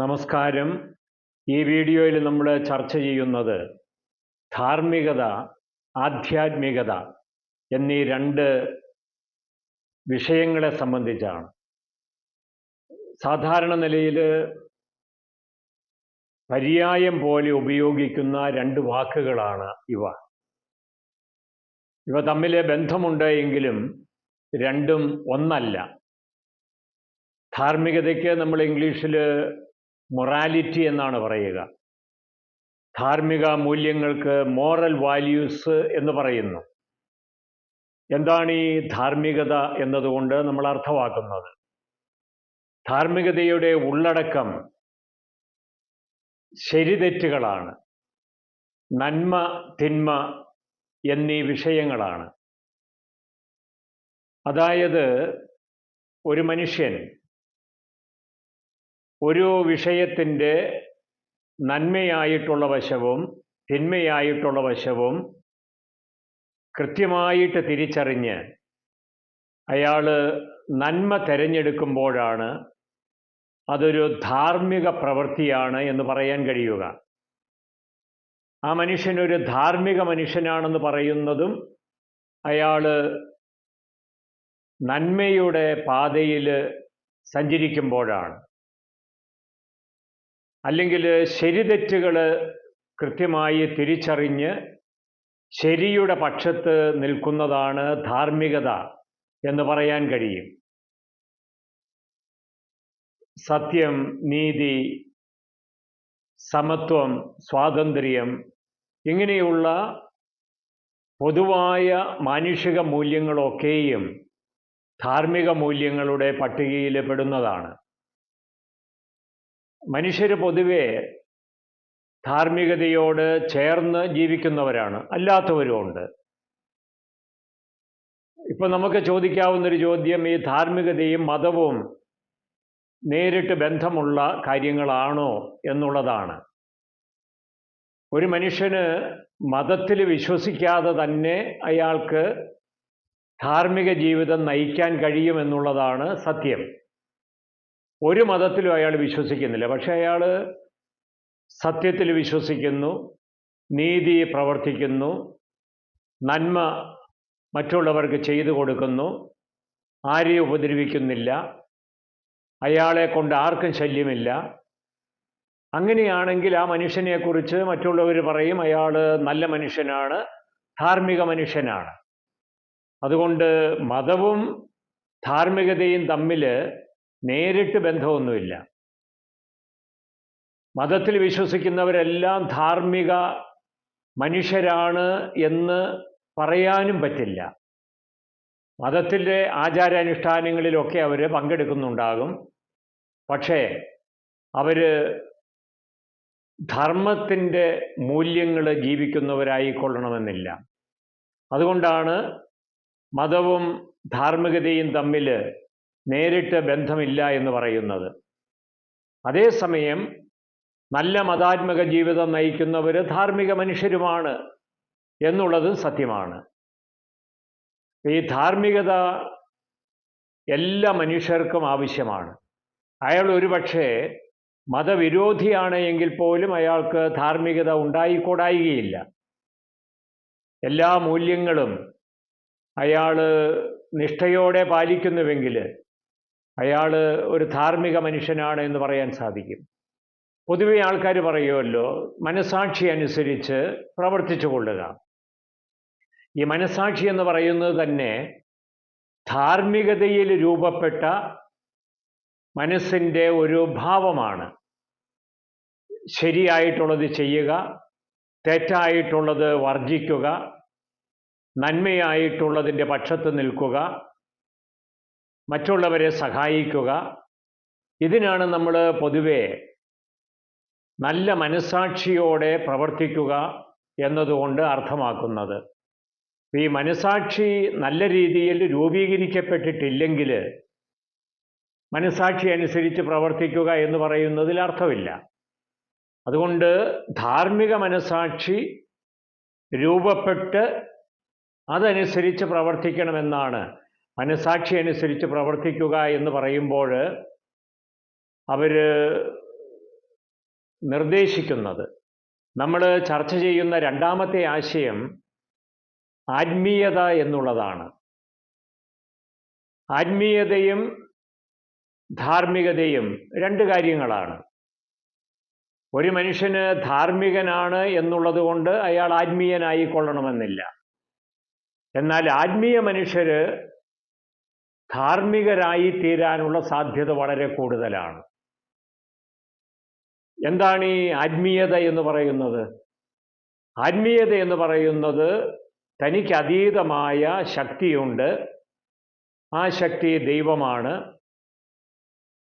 നമസ്കാരം. ഈ വീഡിയോയിൽ നമ്മൾ ചർച്ച ചെയ്യുന്നത് ധാർമ്മികത ആധ്യാത്മികത എന്നീ രണ്ട് വിഷയങ്ങളെ സംബന്ധിച്ചാണ്. സാധാരണ നിലയിൽ പര്യായം പോലെ ഉപയോഗിക്കുന്ന രണ്ട് വാക്കുകളാണ് ഇവ. ഇവ തമ്മിൽ ബന്ധമുണ്ട് എങ്കിലും രണ്ടും ഒന്നല്ല. ധാർമ്മികതയ്ക്ക് നമ്മൾ ഇംഗ്ലീഷിൽ മൊറാലിറ്റി എന്നാണ് പറയുക. ധാർമ്മിക മൂല്യങ്ങൾക്ക് മോറൽ വാല്യൂസ് എന്ന് പറയുന്നു. എന്താണ് ഈ ധാർമ്മികത എന്നതുകൊണ്ട് നമ്മൾ അർത്ഥമാക്കുന്നത്? ധാർമ്മികതയുടെ ഉള്ളടക്കം ശരിതെറ്റുകളാണ്. നന്മ തിന്മ എന്നീ വിഷയങ്ങളാണ്. അതായത് ഒരു മനുഷ്യൻ ഒരു വിഷയത്തിന്റെ നന്മയായിട്ടുള്ള വശവും തിന്മയായിട്ടുള്ള വശവും കൃത്യമായിട്ട് തിരിച്ചറിഞ്ഞ് അയാൾ നന്മ തിരഞ്ഞെടുക്കുമ്പോഴാണ് അതൊരു ധാർമ്മിക പ്രവൃത്തിയാണ് എന്ന് പറയാൻ കഴിയുക. ആ മനുഷ്യനൊരു ധാർമ്മിക മനുഷ്യനാണെന്ന് പറയുന്നതും അയാൾ നന്മയുടെ പാതയിൽ സഞ്ചരിക്കുമ്പോഴാണ്. അല്ലെങ്കിൽ ശരിതെറ്റുകൾ കൃത്യമായി തിരിച്ചറിഞ്ഞ് ശരിയുടെ പക്ഷത്ത് നിൽക്കുന്നതാണ് ധാർമ്മികത എന്ന് പറയാൻ കഴിയും. സത്യം നീതി സമത്വം സ്വാതന്ത്ര്യം ഇങ്ങനെയുള്ള പൊതുവായ മാനുഷിക മൂല്യങ്ങളൊക്കെയും ധാർമ്മിക മൂല്യങ്ങളുടെ പട്ടികയിൽ പെടുന്നതാണ്. മനുഷ്യർ പൊതുവെ ധാർമ്മികതയോട് ചേർന്ന് ജീവിക്കുന്നവരാണ്. അല്ലാത്തവരുമുണ്ട് ഇപ്പൊ നമുക്ക് ചോദിക്കാവുന്നൊരു ചോദ്യം ഈ ധാർമ്മികതയും മതവും നേരിട്ട് ബന്ധമുള്ള കാര്യങ്ങളാണോ എന്നുള്ളതാണ്. ഒരു മനുഷ്യന് മതത്തിൽ വിശ്വസിക്കാതെ തന്നെ അയാൾക്ക് ധാർമ്മിക ജീവിതം നയിക്കാൻ കഴിയുമെന്നുള്ളതാണ് സത്യം. ഒരു മതത്തിലും അയാൾ വിശ്വസിക്കുന്നില്ല. പക്ഷെ അയാൾ സത്യത്തിൽ വിശ്വസിക്കുന്നു നീതി പ്രവർത്തിക്കുന്നു നന്മ മറ്റുള്ളവർക്ക് ചെയ്തു കൊടുക്കുന്നു ആരെയും ഉപദ്രവിക്കുന്നില്ല അയാളെ കൊണ്ട് ആർക്കും ശല്യമില്ല. അങ്ങനെയാണെങ്കിൽ ആ മനുഷ്യനെക്കുറിച്ച് മറ്റുള്ളവർ പറയും അയാൾ നല്ല മനുഷ്യനാണ് ധാർമ്മിക മനുഷ്യനാണ്. അതുകൊണ്ട് മതവും ധാർമ്മികതയും തമ്മിൽ നേരിട്ട് ബന്ധമൊന്നുമില്ല. മതത്തിൽ വിശ്വസിക്കുന്നവരെല്ലാം ധാർമ്മിക മനുഷ്യരാണ് എന്ന് പറയാനും പറ്റില്ല. മതത്തിന്റെ ആചാരാനുഷ്ഠാനങ്ങളിലൊക്കെ അവർ പങ്കെടുക്കുന്നുണ്ടാകും. പക്ഷേ അവർ ധർമ്മത്തിന്റെ മൂല്യങ്ങൾ ജീവിക്കുന്നവരായിക്കൊള്ളണമെന്നില്ല. അതുകൊണ്ടാണ് മതവും ധാർമ്മികതയും തമ്മിൽ നേരിട്ട് ബന്ധമില്ല എന്ന് പറയുന്നത്. അതേസമയം നല്ല മതാത്മക ജീവിതം നയിക്കുന്നവർ ധാർമ്മിക മനുഷ്യരുമാണ് എന്നുള്ളത് സത്യമാണ്. ഈ ധാർമ്മികത എല്ലാ മനുഷ്യർക്കും ആവശ്യമാണ്. അയാൾ ഒരുപക്ഷെ മതവിരോധിയാണ് എങ്കിൽ പോലും അയാൾക്ക് ധാർമ്മികത ഉണ്ടായിക്കൂടായികയില്ല. എല്ലാ മൂല്യങ്ങളും അയാൾ നിഷ്ഠയോടെ പാലിക്കുന്നുവെങ്കിൽ അയാൾ ഒരു ധാർമ്മിക മനുഷ്യനാണ് എന്ന് പറയാൻ സാധിക്കും. പൊതുവെ ആൾക്കാർ പറയുമല്ലോ മനസാക്ഷി അനുസരിച്ച് പ്രവർത്തിച്ചു കൊള്ളുക. ഈ മനസാക്ഷി എന്ന് പറയുന്നത് തന്നെ ധാർമ്മികതയിൽ രൂപപ്പെട്ട മനസ്സിന്റെ ഒരു ഭാവമാണ്. ശരിയായിട്ടുള്ളത് ചെയ്യുക തെറ്റായിട്ടുള്ളത് വർജിക്കുക നന്മയായിട്ടുള്ളതിന്റെ പക്ഷത്ത് നിൽക്കുക മറ്റുള്ളവരെ സഹായിക്കുക. ഇതിനാണ് നമ്മൾ പൊതുവെ നല്ല മനസാക്ഷിയോടെ പ്രവർത്തിക്കുക എന്നതുകൊണ്ട് അർത്ഥമാക്കുന്നത്. ഈ മനസാക്ഷി നല്ല രീതിയിൽ രൂപീകരിക്കപ്പെട്ടിട്ടില്ലെങ്കിൽ മനസാക്ഷി അനുസരിച്ച് പ്രവർത്തിക്കുക എന്ന് പറയുന്നതിൽ അർത്ഥമില്ല. അതുകൊണ്ട് ധാർമ്മിക മനസാക്ഷി രൂപപ്പെട്ട് അതനുസരിച്ച് പ്രവർത്തിക്കണമെന്നാണ് മനസാക്ഷി അനുസരിച്ച് പ്രവർത്തിക്കുക എന്ന് പറയുമ്പോൾ അവർ നിർദ്ദേശിക്കുന്നത്. നമ്മൾ ചർച്ച ചെയ്യുന്ന രണ്ടാമത്തെ ആശയം ആത്മീയത എന്നുള്ളതാണ്. ആത്മീയതയും ധാർമ്മികതയും രണ്ട് കാര്യങ്ങളാണ്. ഒരു മനുഷ്യന് ധാർമ്മികനാണ് എന്നുള്ളത് കൊണ്ട് അയാൾ ആത്മീയനായിക്കൊള്ളണമെന്നില്ല. എന്നാൽ ആത്മീയ മനുഷ്യര് ധാർമ്മികരായി തീരാനുള്ള സാധ്യത വളരെ കൂടുതലാണ്. എന്താണ് ഈ ആത്മീയത എന്ന് പറയുന്നത്? ആത്മീയത എന്ന് പറയുന്നത് തനിക്ക് അതീതമായ ശക്തിയുണ്ട്. ആ ശക്തി ദൈവമാണ്.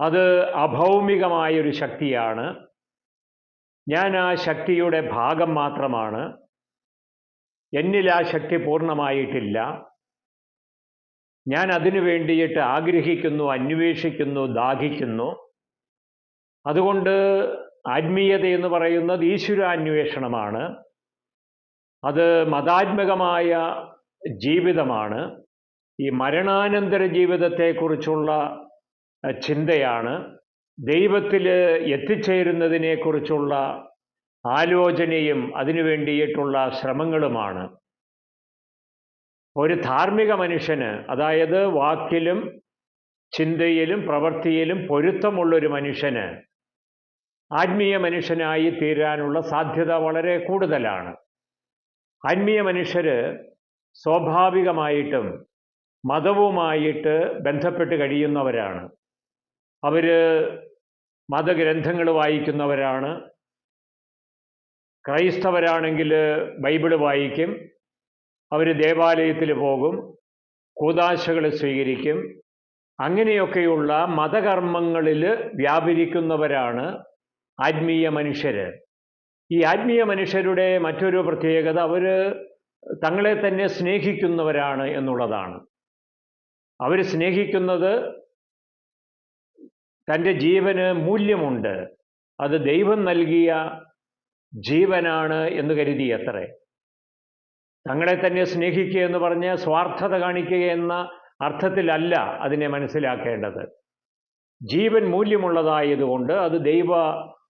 അത് അഭൗമികമായൊരു ശക്തിയാണ്. ഞാൻ ആ ശക്തിയുടെ ഭാഗം മാത്രമാണ്. എന്നിൽ ആ ശക്തി പൂർണമായിട്ടില്ല. ഞാൻ അതിനു വേണ്ടിയിട്ട് ആഗ്രഹിക്കുന്നു അന്വേഷിക്കുന്നു ദാഹിക്കുന്നു. അതുകൊണ്ട് ആത്മീയത എന്ന് പറയുന്നത് ഈശ്വരാന്വേഷണമാണ്. അത് മതാത്മകമായ ജീവിതമാണ്. ഈ മരണാനന്തര ജീവിതത്തെക്കുറിച്ചുള്ള ചിന്തയാണ്. ദൈവത്തിൽ എത്തിച്ചേരുന്നതിനെക്കുറിച്ചുള്ള ആലോചനയും അതിനു വേണ്ടിയിട്ടുള്ള ശ്രമങ്ങളുമാണ്. ഒരു ധാർമ്മിക മനുഷ്യന് അതായത് വാക്കിലും ചിന്തയിലും പ്രവൃത്തിയിലും പൊരുത്തമുള്ളൊരു മനുഷ്യന് ആത്മീയ മനുഷ്യനായി തീരാനുള്ള സാധ്യത വളരെ കൂടുതലാണ്. ആത്മീയ മനുഷ്യർ സ്വാഭാവികമായിട്ടും മതവുമായിട്ട് ബന്ധപ്പെട്ട് കഴിയുന്നവരാണ്. അവർ മതഗ്രന്ഥങ്ങൾ വായിക്കുന്നവരാണ്. ക്രൈസ്തവരാണെങ്കിൽ ബൈബിൾ വായിക്കും. അവർ ദേവാലയത്തിൽ പോകും കൂതാശകൾ സ്വീകരിക്കും. അങ്ങനെയൊക്കെയുള്ള മതകർമ്മങ്ങളിൽ വ്യാപരിക്കുന്നവരാണ് ആത്മീയ മനുഷ്യർ ഈ ആത്മീയ മനുഷ്യരുടെ മറ്റൊരു പ്രത്യേകത അവർ തങ്ങളെ തന്നെ സ്നേഹിക്കുന്നവരാണ് എന്നുള്ളതാണ്. അവർ സ്നേഹിക്കുന്നത് തന്റെ ജീവന് മൂല്യമുണ്ട്. അത് ദൈവം നൽകിയ ജീവനാണ് എന്ന് കരുതി അത്രേ തങ്ങളെ തന്നെ സ്നേഹിക്കുക എന്ന് പറഞ്ഞ് സ്വാർത്ഥത കാണിക്കുക എന്ന അർത്ഥത്തിലല്ല അതിനെ മനസ്സിലാക്കേണ്ടത്. ജീവൻ മൂല്യമുള്ളതായതുകൊണ്ട് അത് ദൈവ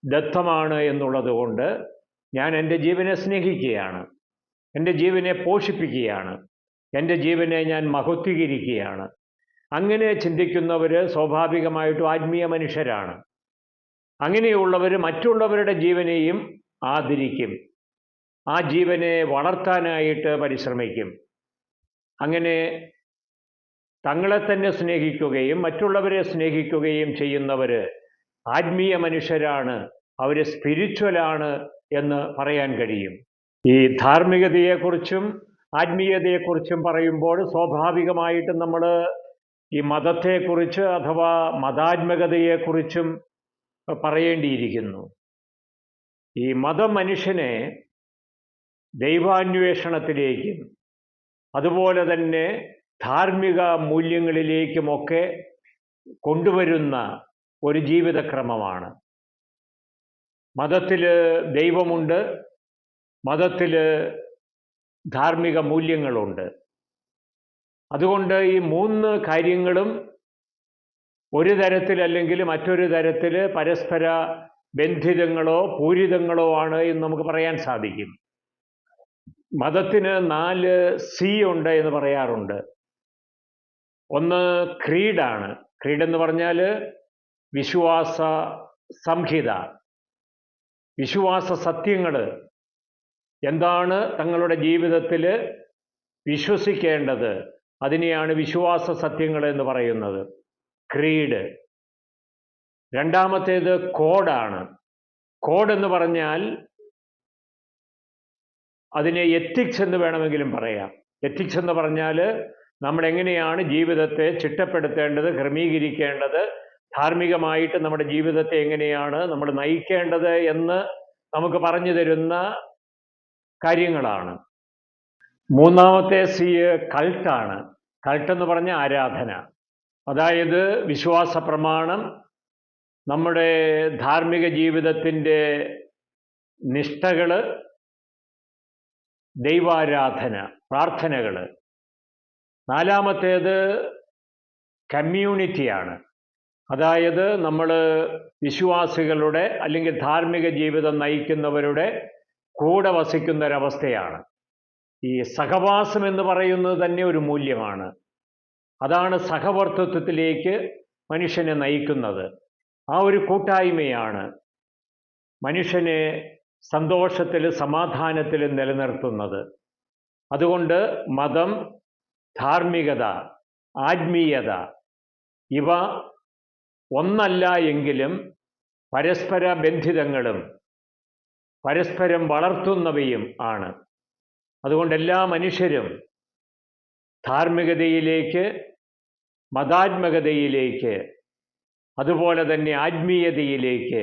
ദത്തമാണ് എന്നുള്ളതുകൊണ്ട് ഞാൻ എന്റെ ജീവനെ സ്നേഹിക്കുകയാണ്. എന്റെ ജീവനെ പോഷിപ്പിക്കുകയാണ്. എന്റെ ജീവനെ ഞാൻ മഹത്വീകരിക്കുകയാണ്. അങ്ങനെ ചിന്തിക്കുന്നവർ സ്വാഭാവികമായിട്ടും ആത്മീയ മനുഷ്യരാണ്. അങ്ങനെയുള്ളവർ മറ്റുള്ളവരുടെ ജീവനെയും ആദരിക്കും. ആ ജീവനെ വളർത്താനായിട്ട് പരിശ്രമിക്കും. അങ്ങനെ തങ്ങളെ തന്നെ സ്നേഹിക്കുകയും മറ്റുള്ളവരെ സ്നേഹിക്കുകയും ചെയ്യുന്നവർ ആത്മീയ മനുഷ്യരാണ് അവർ സ്പിരിച്വലാണ് എന്ന് പറയാൻ കഴിയും. ഈ ധാർമ്മികതയെക്കുറിച്ചും ആത്മീയതയെക്കുറിച്ചും പറയുമ്പോൾ സ്വാഭാവികമായിട്ടും നമ്മൾ ഈ മതത്തെക്കുറിച്ച് അഥവാ മതാത്മകതയെക്കുറിച്ചും പറയേണ്ടിയിരിക്കുന്നു. ഈ മതം മനുഷ്യനെ ദൈവാന്വേഷണത്തിലേക്കും അതുപോലെ തന്നെ ധാർമ്മിക മൂല്യങ്ങളിലേക്കുമൊക്കെ കൊണ്ടുവരുന്ന ഒരു ജീവിതക്രമമാണ്. മതത്തിൽ ദൈവമുണ്ട് മതത്തിൽ ധാർമ്മിക മൂല്യങ്ങളുണ്ട്. അതുകൊണ്ട് ഈ മൂന്ന് കാര്യങ്ങളും ഒരു തരത്തിൽ അല്ലെങ്കിൽ മറ്റൊരു തരത്തിൽ പരസ്പര ബന്ധിതങ്ങളോ പൂരിതങ്ങളോ ആണ് എന്ന് നമുക്ക് പറയാൻ സാധിക്കും. മതത്തിന് നാല് സി ഉണ്ട് എന്ന് പറയാറുണ്ട്. ഒന്ന് ക്രീഡാണ്. ക്രീഡ് എന്ന് പറഞ്ഞാൽ വിശ്വാസ സംഹിത. വിശ്വാസ സത്യങ്ങൾ എന്താണ് തങ്ങളുടെ ജീവിതത്തിൽ വിശ്വസിക്കേണ്ടത്? അതിനെയാണ് വിശ്വാസ സത്യങ്ങൾ എന്ന് പറയുന്നത്. ക്രീഡ്. രണ്ടാമത്തേത് കോഡാണ്. കോഡ് എന്ന് പറഞ്ഞാൽ അതിനെ എത്തിക്സ് എന്ന് വേണമെങ്കിലും പറയാം. എത്തിക്സ് എന്ന് പറഞ്ഞാൽ നമ്മൾ എങ്ങനെയാണ് ജീവിതത്തെ ചിട്ടപ്പെടുത്തേണ്ടത് ക്രമീകരിക്കേണ്ടത് ധാർമ്മികമായിട്ട് നമ്മുടെ ജീവിതത്തെ എങ്ങനെയാണ് നമ്മൾ നയിക്കേണ്ടത് എന്ന് നമുക്ക് പറഞ്ഞു തരുന്ന കാര്യങ്ങളാണ്. മൂന്നാമത്തെ സി കൾട്ടാണ് കൾട്ട് എന്ന് പറഞ്ഞ ആരാധന. അതായത് വിശ്വാസ പ്രമാണം നമ്മുടെ ധാർമ്മിക ജീവിതത്തിന്റെ നിഷ്ഠകൾ ദൈവാരാധന പ്രാർത്ഥനകൾ നാലാമത്തേത് കമ്മ്യൂണിറ്റിയാണ്. അതായത് നമ്മൾ വിശ്വാസികളുടെ അല്ലെങ്കിൽ ധാർമ്മിക ജീവിതം നയിക്കുന്നവരുടെ കൂടെ വസിക്കുന്ന ഒരവസ്ഥയാണ് ഈ സഹവാസം എന്ന് പറയുന്നത് തന്നെ ഒരു മൂല്യമാണ്. അതാണ് സഹവർത്തിത്വത്തിലേക്ക് മനുഷ്യനെ നയിക്കുന്നത്. ആ ഒരു കൂട്ടായ്മയാണ് മനുഷ്യനെ സന്തോഷത്തിൽ സമാധാനത്തിൽ നിലനിർത്തുന്നത്. അതുകൊണ്ട് മതം ധാർമ്മികത ആത്മീയത ഇവ ഒന്നല്ല എങ്കിലും പരസ്പര ബന്ധിതങ്ങളും പരസ്പരം വളർത്തുന്നവയും ആണ്. അതുകൊണ്ട് എല്ലാ മനുഷ്യരും ധാർമ്മികതയിലേക്ക് മതാത്മകതയിലേക്ക് അതുപോലെ തന്നെ ആത്മീയതയിലേക്ക്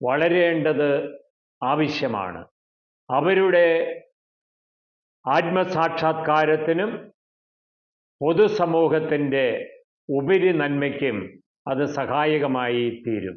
വളരേണ്ടത് ആവശ്യമാണ്. അവരുടെ ആത്മസാക്ഷാത്കാരത്തിനും പൊതുസമൂഹത്തിന്റെ ഉപരി നന്മയ്ക്കും അത് സഹായകമായി തീരും